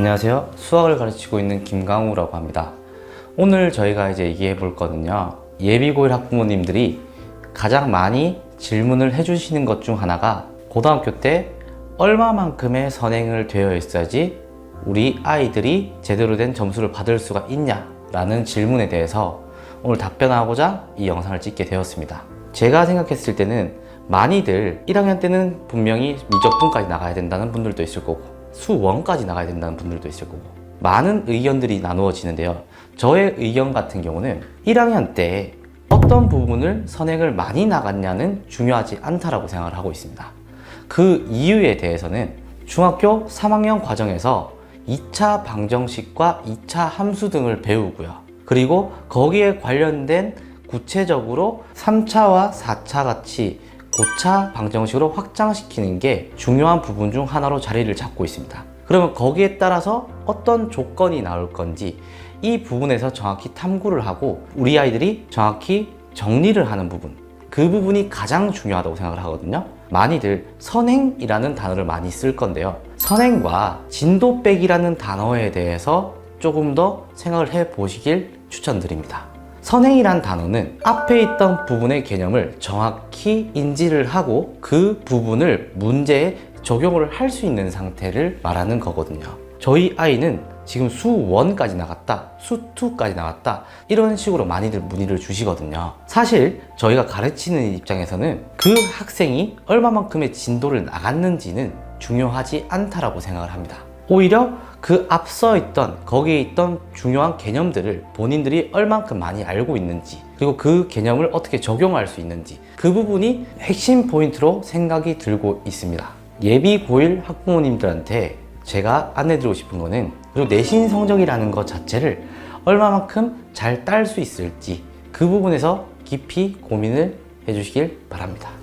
안녕하세요. 수학을 가르치고 있는 김강우라고 합니다. 오늘 저희가 이제 얘기해 볼 거는요. 예비고일 학부모님들이 가장 많이 질문을 해주시는 것 중 하나가 고등학교 때 얼마만큼의 선행을 되어 있어야지 우리 아이들이 제대로 된 점수를 받을 수가 있냐 라는 질문에 대해서 오늘 답변하고자 이 영상을 찍게 되었습니다. 제가 생각했을 때는 많이들 1학년 때는 분명히 미적분까지 나가야 된다는 분들도 있을 거고 수원까지 나가야 된다는 분들도 있을 거고 많은 의견들이 나누어지는데요. 저의 의견 같은 경우는 1학년 때 어떤 부분을 선행을 많이 나갔냐는 중요하지 않다라고 생각을 하고 있습니다. 그 이유에 대해서는 중학교 3학년 과정에서 2차 방정식과 2차 함수 등을 배우고요. 그리고 거기에 관련된 구체적으로 3차와 4차 같이 고차 방정식으로 확장시키는 게 중요한 부분 중 하나로 자리를 잡고 있습니다. 그러면 거기에 따라서 어떤 조건이 나올 건지 이 부분에서 정확히 탐구를 하고 우리 아이들이 정확히 정리를 하는 부분 그 부분이 가장 중요하다고 생각을 하거든요. 많이들 선행이라는 단어를 많이 쓸 건데요. 선행과 진도 빼기라는 단어에 대해서 조금 더 생각을 해 보시길 추천드립니다. 선행이란 단어는 앞에 있던 부분의 개념을 정확히 인지를 하고 그 부분을 문제에 적용을 할 수 있는 상태를 말하는 거거든요. 저희 아이는 지금 수1까지 나갔다, 수2까지 나갔다, 이런 식으로 많이들 문의를 주시거든요. 사실 저희가 가르치는 입장에서는 그 학생이 얼마만큼의 진도를 나갔는지는 중요하지 않다라고 생각을 합니다. 오히려 그 앞서 있던 거기에 있던 중요한 개념들을 본인들이 얼만큼 많이 알고 있는지 그리고 그 개념을 어떻게 적용할 수 있는지 그 부분이 핵심 포인트로 생각이 들고 있습니다. 예비 고1 학부모님들한테 제가 안내드리고 싶은 거는 그리고 내신 성적이라는 것 자체를 얼마만큼 잘 딸 수 있을지 그 부분에서 깊이 고민을 해주시길 바랍니다.